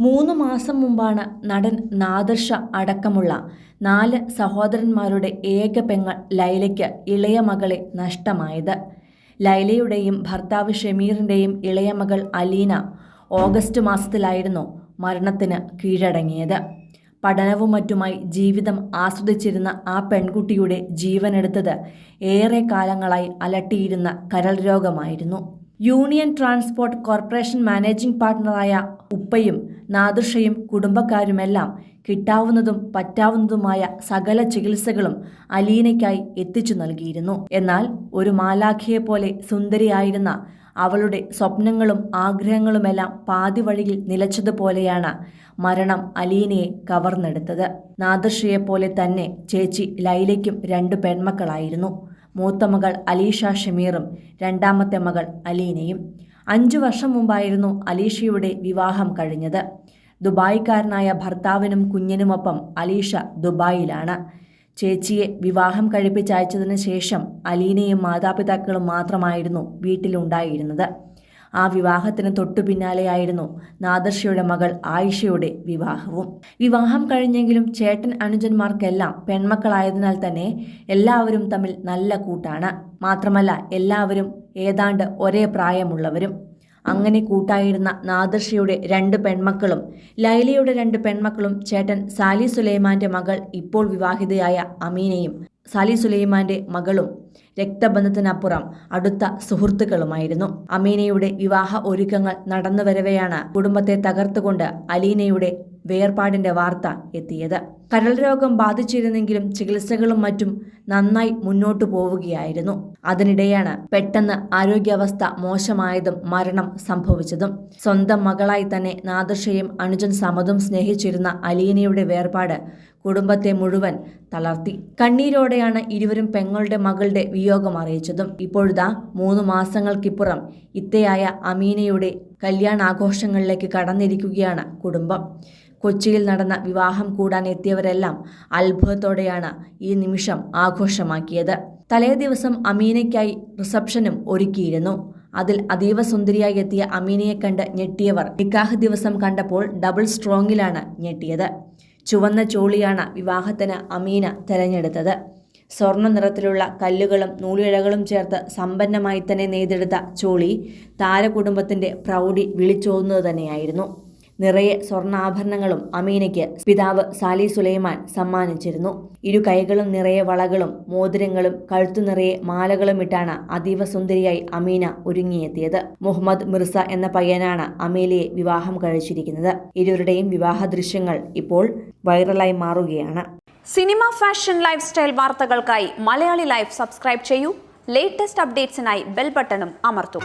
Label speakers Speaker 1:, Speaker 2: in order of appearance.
Speaker 1: മൂന്ന് മാസം മുമ്പാണ് നടൻ നാദർഷ അടക്കമുള്ള നാല് സഹോദരന്മാരുടെ ഏക പെങ്ങൾ ലൈലയ്ക്ക് ഇളയ മകളെ നഷ്ടമായത്. ലൈലയുടെയും ഭർത്താവ് ഷമീറിന്റെയും ഇളയ മകൾ അലീന ഓഗസ്റ്റ് മാസത്തിലായിരുന്നു മരണത്തിന് കീഴടങ്ങിയത്. പഠനവും മറ്റുമായി ജീവിതം ആസ്വദിച്ചിരുന്ന ആ പെൺകുട്ടിയുടെ ജീവനെടുത്തത് ഏറെ കാലങ്ങളായി അലട്ടിയിരുന്ന കരൾ രോഗമായിരുന്നു യൂണിയൻ ട്രാൻസ്പോർട്ട് കോർപ്പറേഷൻ മാനേജിംഗ് പാർട്ണറായ ഉപ്പയും നാദൃഷയും കുടുംബക്കാരുമെല്ലാം കിട്ടാവുന്നതും പറ്റാവുന്നതുമായ സകല ചികിത്സകളും അലീനയ്ക്കായി എത്തിച്ചു നൽകിയിരുന്നു. എന്നാൽ ഒരു മാലാഖയെ പോലെ സുന്ദരിയായിരുന്ന അവളുടെ സ്വപ്നങ്ങളും ആഗ്രഹങ്ങളുമെല്ലാം പാതി വഴിയിൽ നിലച്ചതുപോലെയാണ് മരണം അലീനയെ കവർന്നെടുത്തത്. നാദൃഷയെപ്പോലെ തന്നെ ചേച്ചി ലൈലയ്ക്കും രണ്ട് പെൺമക്കളായിരുന്നു. മൂത്ത മകൾ അലീഷ ഷമീറും രണ്ടാമത്തെ മകൾ അലീനയും. അഞ്ചു വർഷം മുമ്പായിരുന്നു അലീഷയുടെ വിവാഹം കഴിഞ്ഞത്. ദുബായിക്കാരനായ ഭർത്താവിനും കുഞ്ഞിനുമൊപ്പം അലീഷ ദുബായിലാണ്. ചേച്ചിയെ വിവാഹം കഴിപ്പിച്ചയച്ചതിന് ശേഷം അലീനയും മാതാപിതാക്കളും മാത്രമായിരുന്നു വീട്ടിലുണ്ടായിരുന്നത്. ആ വിവാഹത്തിന് തൊട്ടു പിന്നാലെയായിരുന്നു നാദർഷയുടെ മകൾ ആയിഷയുടെ വിവാഹവും. വിവാഹം കഴിഞ്ഞെങ്കിലും ചേട്ടൻ അനുജന്മാർക്കെല്ലാം പെൺമക്കളായതിനാൽ തന്നെ എല്ലാവരും തമ്മിൽ നല്ല കൂട്ടാണ്. മാത്രമല്ല എല്ലാവരും ഏതാണ്ട് ഒരേ പ്രായമുള്ളവരും. അങ്ങനെ കൂട്ടായിരുന്ന നാദർഷയുടെ രണ്ട് പെൺമക്കളും ലൈലയുടെ രണ്ട് പെൺമക്കളും ചേട്ടൻ സാലി സുലൈമാന്റെ മകൾ ഇപ്പോൾ വിവാഹിതയായ അമീനയും സാലി സുലൈമാന്റെ മകളും രക്തബന്ധത്തിനപ്പുറം അടുത്ത സുഹൃത്തുക്കളുമായിരുന്നു. അമീനയുടെ വിവാഹ ഒരുക്കങ്ങൾ നടന്നു വരവെയാണ് കുടുംബത്തെ തകർത്തുകൊണ്ട് അലീനയുടെ വേർപാടിന്റെ വാർത്ത എത്തിയത്. കരൾ രോഗം ബാധിച്ചിരുന്നെങ്കിലും ചികിത്സകളും മറ്റും നന്നായി മുന്നോട്ടു പോവുകയായിരുന്നു. അതിനിടെയാണ് പെട്ടെന്ന് ആരോഗ്യാവസ്ഥ മോശമായതും മരണം സംഭവിച്ചതും. സ്വന്തം മകളായി തന്നെ നാദർഷയും അനുജൻ സമതും സ്നേഹിച്ചിരുന്ന അലീനയുടെ വേർപാട് കുടുംബത്തെ മുഴുവൻ തളർത്തി. കണ്ണീരോടെയാണ് ഇരുവരും പെങ്ങളുടെ മകളുടെ വിയോഗം അറിയിച്ചതും. ഇപ്പോഴുതാ മൂന്ന് മാസങ്ങൾക്കിപ്പുറം ഇത്തയായ അമീനയുടെ കല്യാണാഘോഷങ്ങളിലേക്ക് കടന്നിരിക്കുകയാണ് കുടുംബം. കൊച്ചിയിൽ നടന്ന വിവാഹം കൂടാൻ എത്തിയവരെല്ലാം അത്ഭുതത്തോടെയാണ് ഈ നിമിഷം ആഘോഷമാക്കിയത്. തലേ ദിവസം അമീനയ്ക്കായി റിസപ്ഷനും ഒരുക്കിയിരുന്നു. അതിൽ അതീവ സുന്ദരിയായി എത്തിയ അമീനയെ കണ്ട് ഞെട്ടിയവർ. നിക്കാഹ് ദിവസം കണ്ടപ്പോൾ ഡബിൾ സ്ട്രോങ്ങിലാണ് ഞെട്ടിയത്. ചുവന്ന ചോളിയാണ് വിവാഹത്തിന് അമീന തിരഞ്ഞെടുത്തത്. സ്വർണ നിറത്തിലുള്ള കല്ലുകളും നൂലിഴകളും ചേർത്ത് സമ്പന്നമായി തന്നെ നെയ്തെടുത്ത ചോളി താരകുടുംബത്തിന്റെ പ്രൗഢി വിളിച്ചോതുന്നത് തന്നെയായിരുന്നു. നിറയെ സ്വർണാഭരണങ്ങളും അമീനയ്ക്ക് പിതാവ് സാലി സുലൈമാൻ സമ്മാനിച്ചിരുന്നു. ഇരു കൈകളും നിറയെ വളകളും മോതിരങ്ങളും കഴുത്തു നിറയെ മാലകളും ഇട്ടാണ് അതീവ സുന്ദരിയായി അമീന ഒരുങ്ങിയെത്തിയത്. മുഹമ്മദ് മിർസ എന്ന പയ്യനാണ് അമീലയെ വിവാഹം കഴിച്ചിരിക്കുന്നത്. ഇരുവരുടെയും വിവാഹ ദൃശ്യങ്ങൾ ഇപ്പോൾ വൈറലായി മാറുകയാണ്.
Speaker 2: സിനിമ ഫാഷൻ ലൈഫ് സ്റ്റൈൽ വാർത്തകൾക്കായി മലയാളി ലൈഫ് സബ്സ്ക്രൈബ് ചെയ്യൂ. ലേറ്റസ്റ്റ് അപ്ഡേറ്റ്സിനായി ബെൽ ബട്ടണും അമർത്തും.